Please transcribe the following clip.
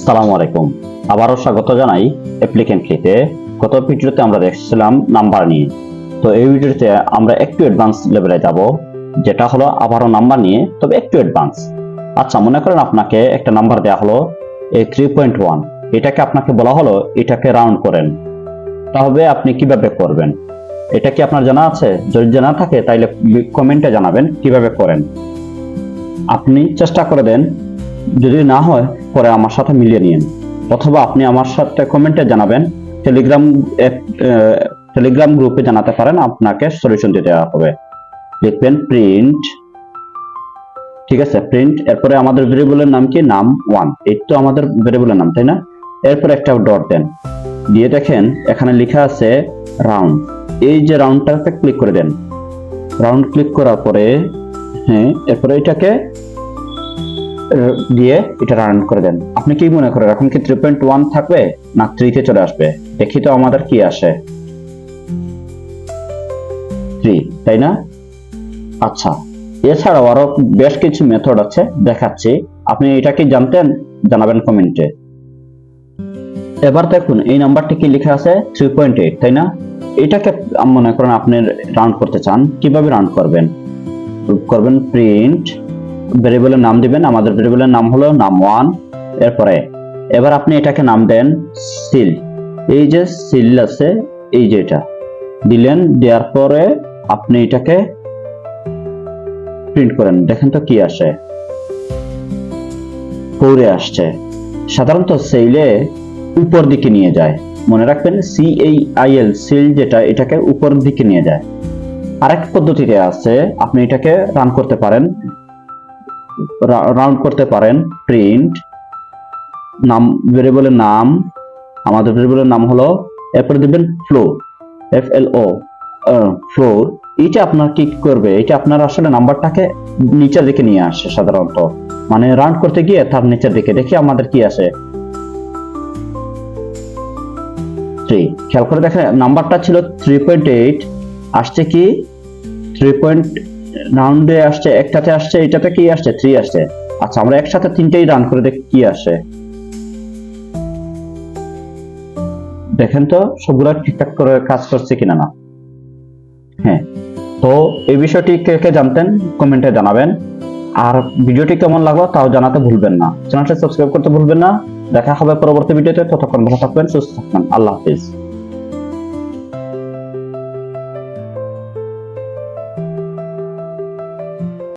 আসসালামু আলাইকুম। আবারও স্বাগত জানাই অ্যাপ্লিকেন্টলিতে গত ভিডিওতে আমরা দেখছিলাম নাম্বার নিয়ে। তো এই ভিডিওতে আমরা একটু অ্যাডভান্স লেভেলে যাব, যেটা হলো আবারও নাম্বার নিয়ে, তবে একটু অ্যাডভান্স আচ্ছা মনে করেন আপনাকে একটা নাম্বার দেওয়া হলো এই থ্রি পয়েন্ট ওয়ান এটাকে আপনাকে বলা হলো, এটাকে রাউন্ড করেন। তাহলে আপনি কীভাবে করবেন? এটা কি আপনার জানা আছে? যদি জানা থাকে, তাইলে কমেন্টে জানাবেন কীভাবে করেন। আপনি চেষ্টা করে দেন। যদি না হয় পরে আমার সাথে মিলিয়ে নিন অথবা আপনি আমার সাথে কমেন্টে জানাবেন, টেলিগ্রাম টেলিগ্রাম গ্রুপে জানাতে পারেন, আপনাকে সলিউশন দিতে দেওয়া হবে। লিখবেন প্রিন্ট ঠিক আছে প্রিন্ট এরপরে আমাদের ভেরিয়েবলের নাম কি? নাম ওয়ান এই তো আমাদের ভেরিয়েবলের নাম, তাই না? এরপর একটা ডট দেন। দিয়ে দেখেন, এখানে লেখা আছে রাউন্ড এই যে রাউন্ডটাকে ক্লিক করে দেন। রাউন্ড ক্লিক করার পরে হ্যাঁ এরপরে এটাকে দিয়ে এটা রান করে দেন। আপনি কি মনে করেন, এখন কি থ্রি পয়েন্ট ওয়ান থাকবে না থ্রিতে চলে আসবে? দেখি তো আমাদের কি আসে। থ্রি তাই না? আচ্ছা এছাড়াও আরও বেশ কিছু মেথড আছে, দেখাচ্ছি। আপনি এটা কি জানতেন, জানাবেন কমেন্টে এবার দেখুন, এই নাম্বারটি কি লেখা আছে? থ্রি পয়েন্ট এইট তাই না? এটাকে মনে করেন আপনি রাউন্ড করতে চান, কীভাবে রাউন্ড করবেন? করবেন প্রিন্ট ভেরিয়েবলের নাম দিবেন, আমাদের ভেরিয়েবলের নাম হলো নাম ওয়ান। এরপরে, এবার আপনি এটাকে নাম দেন সিল। এই যে সিল আছে, এই যে এটা। দিলেন, দেওয়ার পরে আপনি এটাকে প্রিন্ট করেন। দেখেন তো কি আসে। পৌরে আসছে। সাধারণত সেলে উপর দিকে নিয়ে যায়। মনে রাখবেন সি এই আই এল সিল যেটা, এটাকে উপর দিকে নিয়ে যায়। আরেক পদ্ধতিতে আছে, আপনি এটাকে রান করতে পারেন। রাউন্ড করতে পারেন প্রিন্ট নাম ভেরিয়েবলের নাম, আমাদের ভেরিয়েবলের নাম হলো, এরপরে দিবেন flow F L O floor এইটা আপনার কি করবে এটা আপনার আসলে নাম্বারটাকে নিচের দিকে নিয়ে আসে সাধারণত। মানে রাউন্ড করতে গিয়ে তার নিচের দিকে, দেখি আমাদের কি আসে থ্রি খেয়াল করে দেখেন, নাম্বারটা ছিল থ্রি পয়েন্ট এইট আসছে কি? থ্রি পয়েন্ট রাউন্ডে আসছে, একটাতে আসছে এটাতে কি আসছে? থ্রি আসছে। আচ্ছা আমরা একসাথে তিনটেই রান করে দেখি কি আসে। দেখেন তো, সবগুলো ঠিকঠাক করে কাজ করছে কিনা না। হ্যাঁ তো এই বিষয়টি কে কে জানতেন কমেন্টে জানাবেন। আর ভিডিওটি কেমন লাগল তাও জানাতে ভুলবেন না। চ্যানেলটি সাবস্ক্রাইব করতে ভুলবেন না। দেখা হবে পরবর্তী ভিডিওতে, ততক্ষণ ভালো থাকবেন, সুস্থ থাকবেন। আল্লাহ হাফিজ।